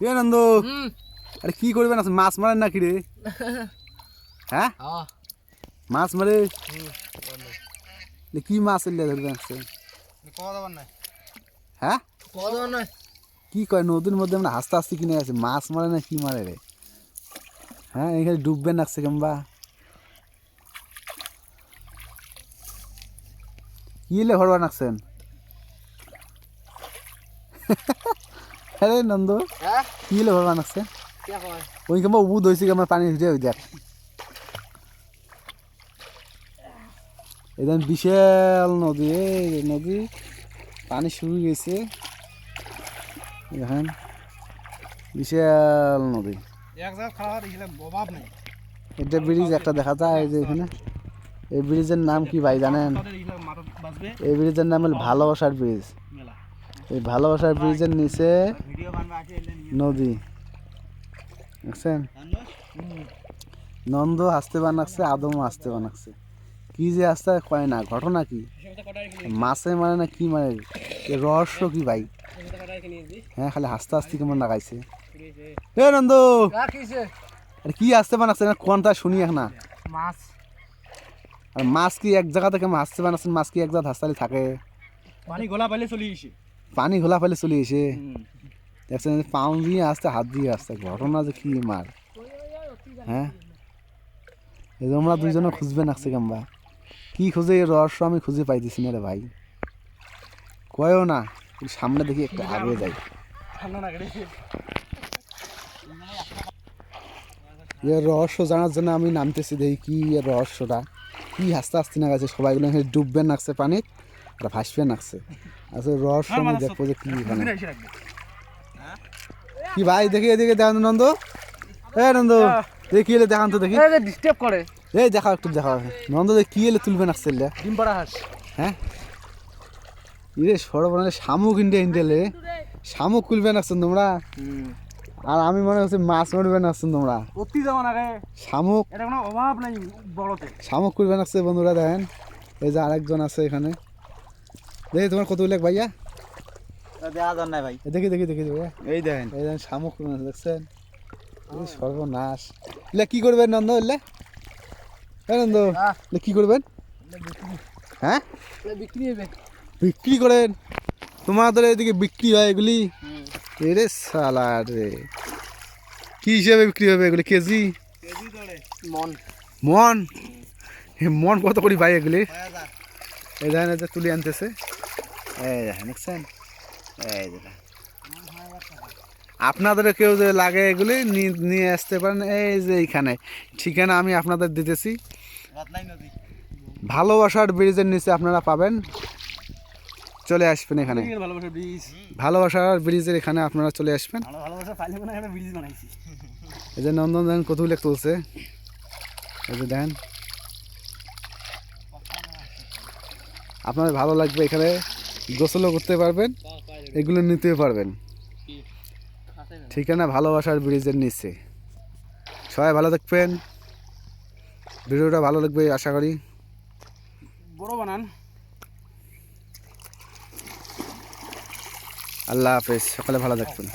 এ নন্দ? হুম। আরে কি করবেন আছে মাছ মারেন নাকি রে? হ্যাঁ? মাছ মারে? কি মাছ এলে নাই। হ্যাঁ? কি কয় নদীর মধ্যে আমরা হাসতে হাসতে কিনে আছে মাছ মারে না কি মারে রে? হ্যাঁ এখানে ডুববেন লাগছে কেমবা? কি এলে ভরবা নাকছেন আরে নন্দ হ্যাঁ? কি নাকছে ওই কেমন কেমন পানি বিশাল নদী এই নদী পানি শুরু গেছে। দেখেন বিশাল নদী। এটা ব্রিজ একটা দেখা যায় যে এখানে। এই ব্রিজের নাম কি ভাই জানেন? এই ব্রিজের নাম হলো ভালোবাসার ব্রিজ এই ভালোবাসার ব্রিজের নিচে নদী। দেখছেন? নন্দ আসতে বানাচ্ছে আদমও আসতে বানাচ্ছে। কি যে আসতে কয় না ঘটনা কি? মাছে মানে না কি মানে রহস্য কি ভাই? হ্যাঁ খালি হাসতে হাসতে কেমন লাগাইছে? এ নন্দ! আরে কি আসতে বানাচ্ছে না কোনটা শুনি এক না। মাছ। আর মাছ কি এক জায়গাতে কেমন হাসতে বানাচ্ছেন মাছ কি এক জায়গা হাসতালি থাকে? পানি গোলা পাইলে চলে পানি ঘোলা ফেলে চলে এসে। দেখছেন পাও দিয়ে আসতে হাত দিয়ে আসতে ঘটনা যে কি মার। হ্যাঁ? এই তোমরা দুইজনে খুঁজবে নাকছে কেমবা কি খুঁজে এই রহস্য আমি খুঁজে পাইতেছি না রে ভাই। কয়ও না সামনে দেখি একটু আগে যাই। এর রহস্য জানার জন্য আমি নামতেছি দেখি কি এর রহস্যটা? কি হাসতে হাসতে না গেছে? সবাই গুলো ডুববে নাকছে পানি আর ভাসবে নাকছে আসলে রহস্য আমি দেখব যে কি এখানে। কি ভাই দেখি এদিকে দেখান নন্দ। এ নন্দ দেখি এলে দেখান তো দেখি। ডিস্টার্ব করে। এই দেখা একটু দেখা নন্দ দেখি কি এলে তুলবে নাকছে এলে? ডিম পাড়া হাঁস। হ্যাঁ? ইরে শামুক ইন্ডিয়া ইন্ডিয়ালে শামুক খুলবে নাকছেন তোমরা। আর আমি মনে হচ্ছে মাছ মারবে নাকছেন তোমরা। অতি যাওয়া না শামুক। এটা কোনো অভাব নাই বড়তে। শামুক খুলবে নাকছে বন্ধুরা দেখেন। এই যে আরেকজন আছে এখানে। দেখি তোমার কত উল্লেখ ভাইয়া? নাই ভাই। দেখি দেখি দেখি দেখি। এই দেখেন। এই দেখেন শামুক দেখছেন? সর্বনাশ। এলে কি করবেন নন্দ এলে হ্যাঁ নন্দ কি করবেন? হ্যাঁ? বিক্রি হবে। বিক্রি করেন। তোমাদের এদিকে বিক্রি হয় এগুলি? এরে সালা রে। কি হিসেবে বিক্রি হবে এগুলি? কেজি? কেজি মন। মন? মন কত করি ভাই এগুলি? এই যে তুলি আনতেছে। এই দেখেন দেখছেন? এই দেখেন। আপনাদের কেউ যে লাগে এগুলি নিয়ে আসতে পারেন এই যে এইখানে। ঠিকানা আমি আপনাদের দিতেছি। ভালোবাসার ব্রিজের নিচে আপনারা পাবেন। চলে আসবেন এখানে। ভালোবাসার ব্রিজের এখানে আপনারা চলে আসবেন। এই যে নন্দন দেখেন কত লেখ তুলছে। এই যে দেখেন। আপনাদের ভালো লাগবে এখানে। গোসলও করতে পারবেন এগুলো নিতে পারবেন। ঠিকানা ভালোবাসার ব্রিজের নিচে। সবাই ভালো থাকবেন। ভিডিওটা ভালো লাগবে আশা করি। বড় বানান। আল্লাহ হাফেজ সকালে ভালো থাকবেন।